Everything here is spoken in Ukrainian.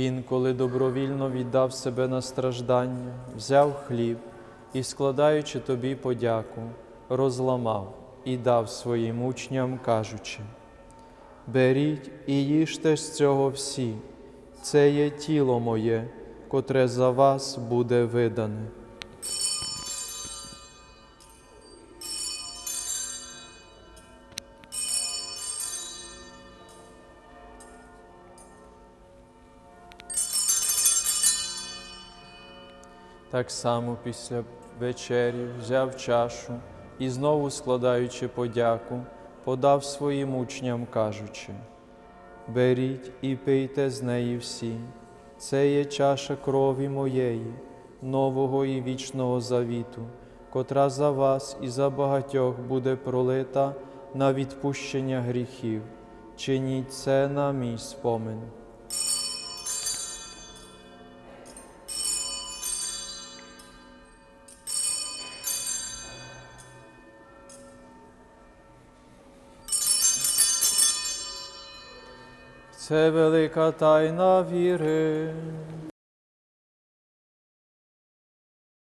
Він, коли добровільно віддав себе на страждання, взяв хліб і, складаючи тобі подяку, розламав і дав своїм учням, кажучи: Беріть і їжте з цього всі, це є тіло моє, котре за вас буде видане. Так само після вечері взяв чашу і знову складаючи подяку, подав своїм учням, кажучи: Беріть і пийте з неї всі, це є чаша крові моєї, нового і вічного завіту, котра за вас і за багатьох буде пролита на відпущення гріхів. Чиніть це на мій спомин. Це велика тайна віри.